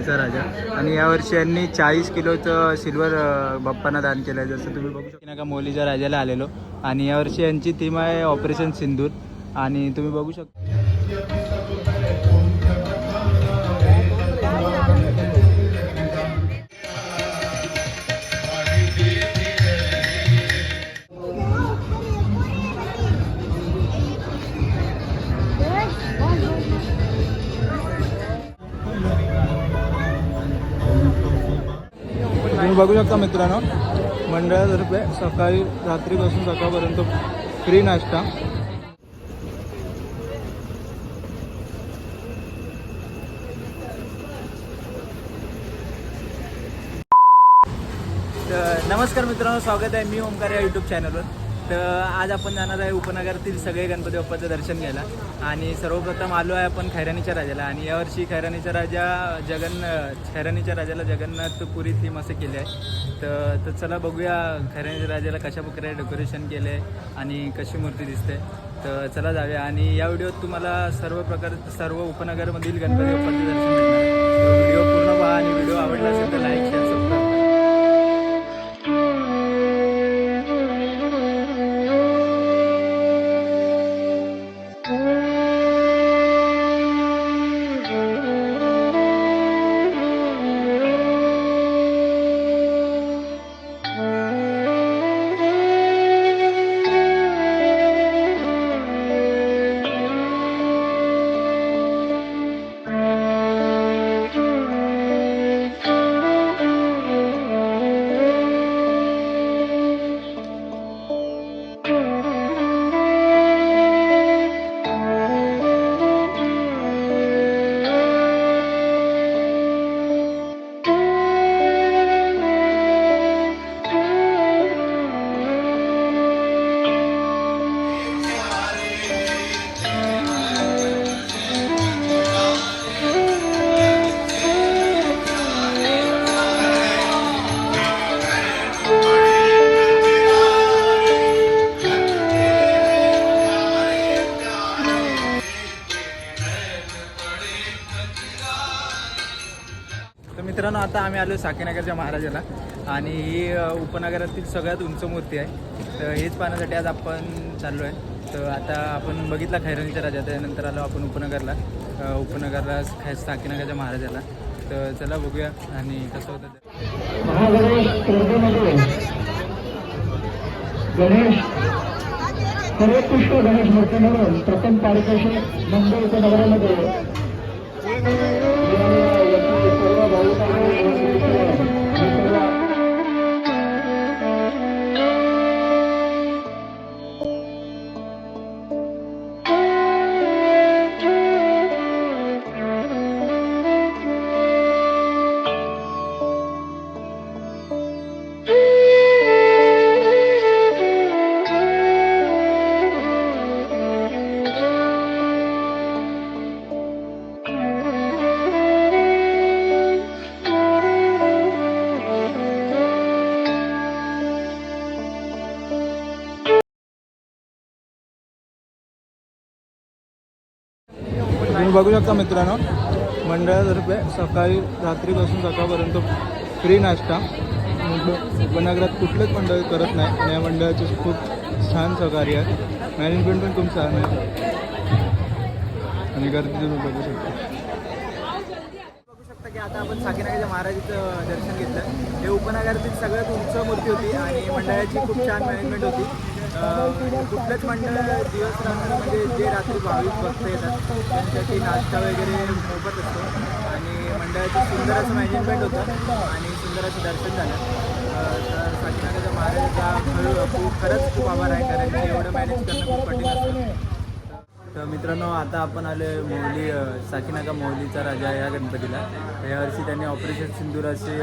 चा राजा. आणि यावर्षी यांनी चाळीस किलोचं सिल्वर बाप्पांना दान केलं आहे. जसं तुम्ही बघू शकता. का मोलीच्या राजाला आलेलो. आणि यावर्षी यांची थीम आहे ऑपरेशन सिंदूर. आणि तुम्ही बघू शकता. तुम्ही बघू शकता मित्रांनो मंडळातर्फे सकाळी रात्रीपासून सकाळपर्यंत फ्री नाश्ता. नमस्कार मित्रांनो स्वागत आहे मी ओंकार या यूट्यूब चॅनलवर तर आज आपण जाणार आहे उपनगरातील सगळे गणपती बाप्पाचं दर्शन घ्यायला. आणि सर्वप्रथम आलो आहे आपण खैरानीच्या राजाला. आणि यावर्षी खैरानीचा राजा जगन खैरानीच्या राजाला जगन्नाथपुरी थीम असे केले आहे तर तर चला बघूया खैरानीच्या राजाला कशा प्रकारे डेकोरेशन केलं आहे आणि कशी मूर्ती दिसते. तर चला जाऊया. आणि या व्हिडिओत तुम्हाला सर्व प्रकार सर्व उपनगरमधील गणपती बाप्पाचं दर्शन मिळणार व्हिडिओ पूर्ण पहा आणि व्हिडिओ आवडला असेल तर लाईक आता आम्ही आलो साकेनगरच्या महाराजाला. आणि ही उपनगरातील सगळ्यात उंच मूर्ती आहे. तर हेच पाहण्यासाठी आज आपण चाललो आहे तर आता आपण बघितला खैरणीच्या राजा त्यानंतर आलो आपण उपनगरला. उपनगरला खै साकीनगरच्या महाराजाला. तर चला बघूया आणि कसं होतं ते. गणेश सर्वोत्कृष्ट गणेश मूर्ती म्हणून प्रथम पारितोषिक मुंबई उपनगरामध्ये बघू शकता मित्रांनो. मंडळातर्फे सकाळी रात्रीपासून सकाळपर्यंत फ्री नाश्ता. म्हणजे उपनगरात कुठलंच मंडळ करत नाही. आणि या मंडळाचे खूप छान सहकार्य आहे. मॅनेजमेंट पण खूप छान आहे. आणि गर्दी तुम्ही बघू शकता. बघू शकता की आता आपण साकीनागाच्या महाराजाचं दर्शन घेतलं. हे उपनगरातील सगळ्यात उंच मूर्ती होती आणि मंडळाची खूप छान मॅनेजमेंट होती. कुठलंच मंडळ दिवस रात्र म्हणजे जे रात्री भाविक भक्त येतात त्यांच्यासाठी नाश्ता वगैरे मोफत असतो. आणि मंडळाचं सुंदर असं मॅनेजमेंट होतं आणि सुंदर असं दर्शन झालं. तर साकीनगरच्या महाराजचा खूप खरंच खूप आभार आहे कारण की एवढं मॅनेज करणं खूप कठीण असतं. तर मित्रांनो आता आपण आलो आहे मोहली साकीनाका मोहलीचा राजा या गणपतीला. यावर्षी त्यांनी ऑपरेशन सिंदूर अशी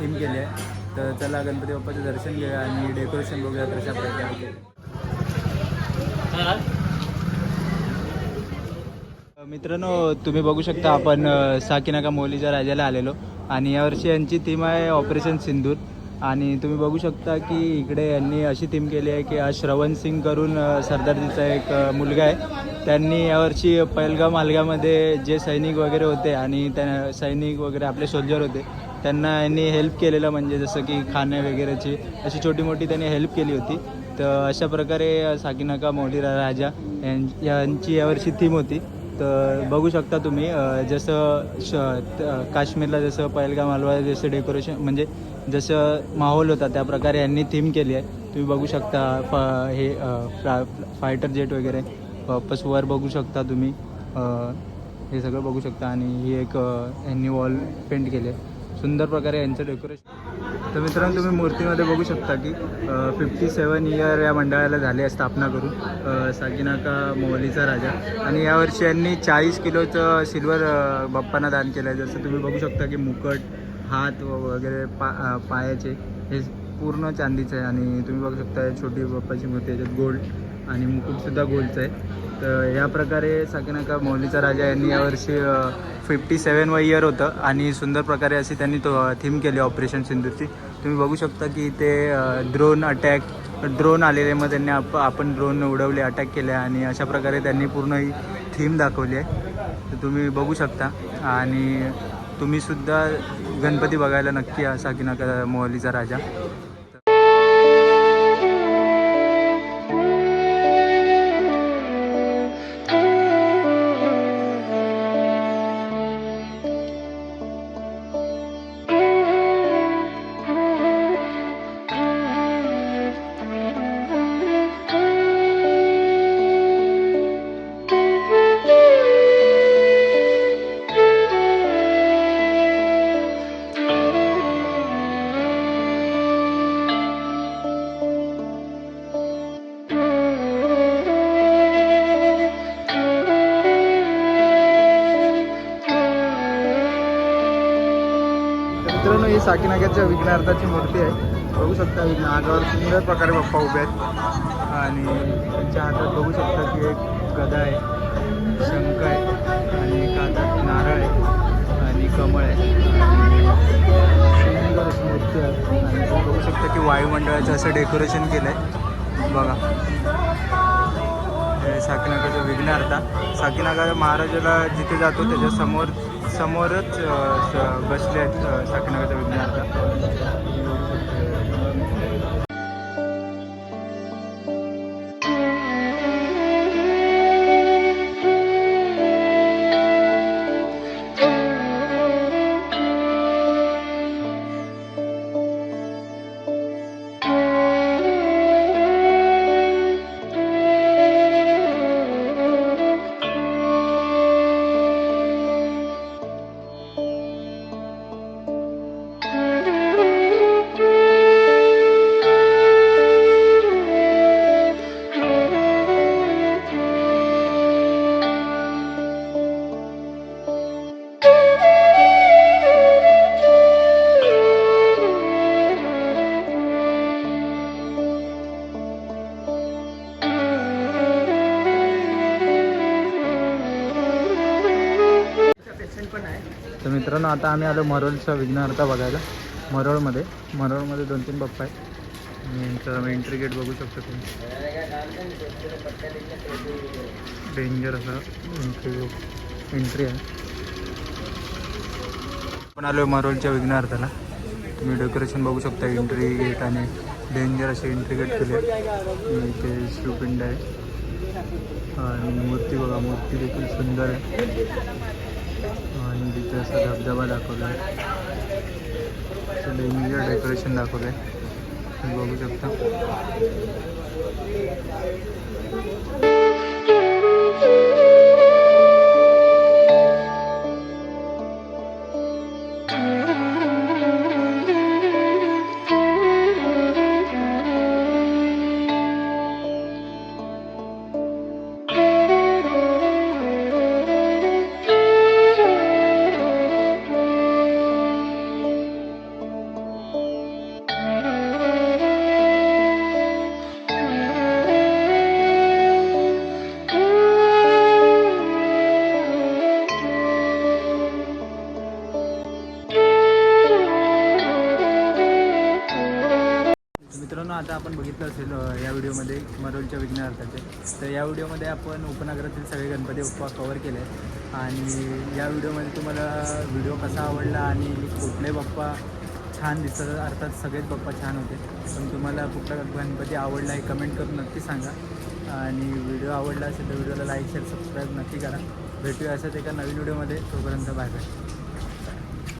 थीम केली आहे. तर चला गणपती बाप्पाचं दर्शन घेऊया आणि डेकोरेशन बघूया कशा प्रकारे. मित्रांनो तुम्ही बघू शकता आपण साकीनाका मोलीच्या राजाला आलेलो. आणि यावर्षी यांची थीम आहे ऑपरेशन सिंदूर. आणि तुम्ही बघू शकता की इकडे यांनी अशी थीम केली आहे की आज श्रवण सिंग करून सरदारजीचा एक मुलगा आहे. त्यांनी यावर्षी पहिलगाव मालगामध्ये जे सैनिक वगैरे होते आणि त्या सैनिक वगैरे आपले सोल्जर होते त्यांना यांनी हेल्प केलेलं म्हणजे जसं की खाणे वगैरेची अशी छोटी मोठी त्यांनी हेल्प केली होती. तर अशा प्रकारे साकीनाका मोडीरा राजा यां- यांची यावर्षी थीम होती. तर बघू शकता तुम्ही जसं श त- काश्मीरला जसं पहलगाम मालवा जसं डेकोरेशन म्हणजे जसं माहोल होता त्या प्रकारे यांनी थीम केली आहे. तुम्ही बघू शकता फ हे फ्ला फायटर जेट वगैरे वापस वर बघू शकता तुम्ही. हे सगळं बघू शकता आणि ही एक यांनी वॉल पेंट केली आहे. सुंदर प्रकारे यांचं डेकोरेशन तर मित्रांनो तुम्ही मूर्तीमध्ये बघू शकता की फिफ्टी सेवन इयर या मंडळाला झाली आहे स्थापना करून अ, सागिनाका मोहलीचा राजा. आणि यावर्षी यांनी चाळीस किलोचं सिल्वर बाप्पांना दान केलं आहे जसं तुम्ही बघू शकता की मुकट हात व- वगैरे पा पायाचे हे पूर्ण चांदीचं आहे. आणि तुम्ही बघू शकता छोटी बाप्पाची मूर्ती याच्यात गोल्ड. आणि मुकुटसुद्धा गोलचं आहे. तर या प्रकारे साकिनाका मौलीचा राजा यांनी यावर्षी फिफ्टी सेवन व इयर होतं. आणि सुंदर प्रकारे अशी त्यांनी तो थीम केली ऑपरेशन सिंधूरची तुम्ही बघू शकता की ते ड्रोन अटॅक ड्रोन आलेले मग त्यांनी आप आपण ड्रोन उडवले अटॅक केले आणि अशा प्रकारे त्यांनी पूर्ण ही थीम दाखवली आहे. तर तुम्ही बघू शकता. आणि तुम्हीसुद्धा गणपती बघायला नक्की या साकिनाका मोहलीचा राजा. साकीनाग्याच्या विघ्नार्थाची मूर्ती आहे. बघू शकता विघ्न अंगावर सुंदर प्रकारे बाप्पा उभे आहेत. आणि त्यांच्या हातात बघू शकता की एक गदा आहे शंख आहे आणि एक हातात नारळ आहे आणि कमळ आहे. सुंदर मूर्ती आहे. आणि बघू शकता की वायुमंडळाचं असं डेकोरेशन केलं आहे बघा. हे साकीनागाचा विघ्नार्था साकीनागा महाराजाला जिथे जातो त्याच्यासमोर समोरच बसले आहेत साखरनगरच्या विज्ञानाचा मित्रांनो आता आम्ही आलो मरोळचा विघ्नार्थ बघायला. मरोळमध्ये मरोळमध्ये दोन तीन बाप्पा आहेत. आणि एंट्री गेट बघू शकतो तुम्ही. डेंजर असं एंट्री एंट्री आहे. आपण आलो आहे मरोलच्या विघ्नार्थाला तुम्ही डेकोरेशन बघू शकता एंट्री गेट आणि डेंजर असे एंट्री गेट केले इथे शिवपिंड आहे. आणि मूर्ती बघा मूर्ती देखील सुंदर आहे. इथे असा धबधबा दाखवला आहे डेंजर डेकोरेशन दाखवलं आहे तुम्ही बघू शकता. बघितलं असेल या व्हिडिओमध्ये मरोलच्या विघ्नहर्ताचे. तर या व्हिडिओमध्ये आपण उपनगरातील सगळे गणपती बाप्पा कवर केले. आणि या व्हिडिओमध्ये तुम्हाला व्हिडिओ कसा आवडला आणि कुठले बाप्पा छान दिसतात अर्थात सगळेच बाप्पा छान होते. पण तुम्हाला कुठला गणपती आवडला हे कमेंट करून नक्की सांगा. आणि व्हिडिओ आवडला असेल तर व्हिडिओला लाईक शेअर सबस्क्राईब नक्की करा. भेटूया असंच एका नवीन व्हिडिओमध्ये. तोपर्यंत बाय बाय